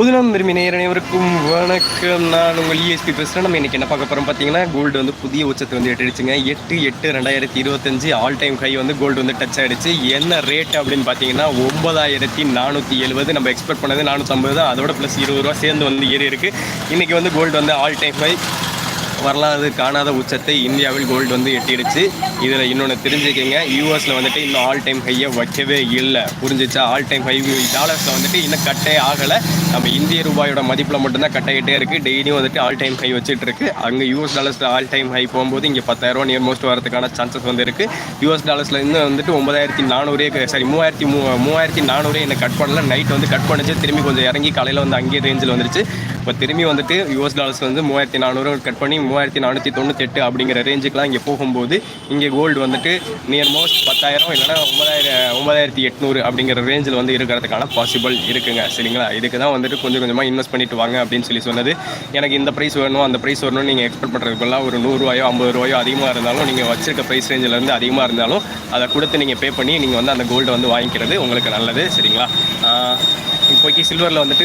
புதுனம் விரும்பி நேரனைவருக்கும் வணக்கம். நான் உங்கள் இஎஸ்பி பேசுகிறேன் நம்ம இன்றைக்கி என்ன பார்க்க போகிறோம் பார்த்தீங்கன்னா கோல்டு வந்து புதிய உச்சத்தை வந்து எட்டுடுச்சுங்க. எட்டு எட்டு ரெண்டாயிரத்தி இருபத்தஞ்சு ஆல் டைம் ஹை வந்து கோல்டு வந்து டச் ஆகிடுச்சு என்ன ரேட் அப்படின்னு பார்த்தீங்கன்னா ஒன்பதாயிரத்தி நானூற்றி எழுபது. நம்ம எக்ஸ்பெக்ட் பண்ணது நானூற்றம்பது தான். அதோட ப்ளஸ் இருபது ரூபா சேர்ந்து வந்து ஏறி இருக்குது இன்றைக்கி வந்து கோல்டு வந்து ஆல் டைம் ஹை வரலாறு காணாத உச்சத்தை இந்தியாவில் கோல்டு வந்து எட்டிடுச்சு. இதில் இன்னொன்று தெரிஞ்சுக்கங்க. யூஎஸில் வந்துட்டு இன்னும் ஆல் டைம் ஹையை வைக்கவே இல்லை. புரிஞ்சிச்சா? ஆல் டைம் ஹை டாலர்ஸில் வந்துட்டு இன்னும் கட்டே ஆகலை. நம்ம இந்திய ரூபாயோட மதிப்பில் மட்டும்தான் கட்டாயிட்டே இருக்குது டெய்லியும் வந்துட்டு ஆல் டைம் ஹை வச்சுட்டு இருக்கு. அங்கே யூஎஸ் டாலர்ஸில் ஆல் டைம் ஹை போகும்போது இங்கே பத்தாயிரரூவா நியர் மோஸ்ட் வரதுக்கான சான்சஸ் வந்து இருக்குது யூஎஸ் டாலர்ஸில் இன்னும் வந்துட்டு ஒன்பதாயிரத்தி நானூறே சாரி மூவாயிரத்தி மூ மூவாயிரத்தி நானூறே என்ன கட் பண்ணல. நைட் வந்து கட் பண்ணுச்சு. திரும்பி கொஞ்சம் இறங்கி காலையில் வந்து அங்கேயே ரேஞ்சில் வந்துருச்சு. இப்போ திரும்பி வந்துட்டு யூஎஸ் டாலர்ஸ் வந்து மூவாயிரத்தி நானூறு கட் பண்ணி மூவாயிரத்தி நானூற்றி தொண்ணூத்தெட்டு அப்படிங்கிற ரேஞ்சுக்கெலாம் இங்கே போகும்போது இங்கே கோல்டு வந்துட்டு நியர் மோஸ்ட் பத்தாயிரம் இல்லைனா ஒன்பதாயிரம் ஒன்பதாயிரத்தி எட்நூறு அப்படிங்கிற ரேஞ்சில் வந்து இருக்கிறதுக்கான பாசிபிள் இருக்குங்க. சரிங்களா? இதுக்கு தான் வந்துட்டு கொஞ்சம் கொஞ்சமாக இன்வெஸ்ட் பண்ணிட்டு வாங்க அப்படின்னு சொல்லி சொன்னது. எனக்கு இந்த ப்ரைஸ் வேணும் அந்த ப்ரைஸ் வரணும்னு நீங்கள் எக்ஸ்பெக்ட் பண்ணுறதுக்குலாம் ஒரு நூறுரூவாயோ ஐம்பது ரூபாயோ அதிகமாக இருந்தாலும் நீங்கள் வச்சிருக்க ப்ரைஸ் ரேஞ்சிலேருந்து அதிகமாக இருந்தாலும் அதை கொடுத்து நீங்கள் பே பண்ணி நீங்கள் வந்து அந்த கோல்டை வந்து வாங்கிக்கிறது உங்களுக்கு நல்லது. சரிங்களா? இப்போக்கி சில்வரில் வந்துட்டு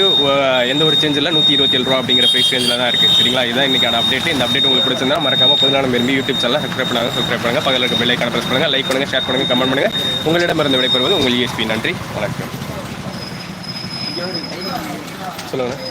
எந்த ஒரு சேஞ்சில் நூற்றி இருபது இருபத்தி ஏழு ரூபா அப்படிங்கிற ப்ரைஸ் ரேஞ்சில் தான் இருக்குது சரிங்களா? இதுதான் இன்றைக்கான அப்டேட் இந்த அப்டேட் உங்களுக்கு பிடிச்சிருந்தா மறக்காம பதினாலு விரும்பி யூடியூப் சேனல் சப்ஸ்கிரைப் பண்ணுங்க சப்ஸ்கிரைப் பண்ணுங்க. பக்கத்தில் இருக்க பெல் ப்ரெஸ் பண்ணுங்க லைக் பண்ணுங்க ஷேர் பண்ணுங்க கமெண்ட் பண்ணுங்க. உங்களிடமிருந்து விடைபெறுவது உங்கள் இஎஸ்பி நன்றி வணக்கம். சொல்லுங்கள்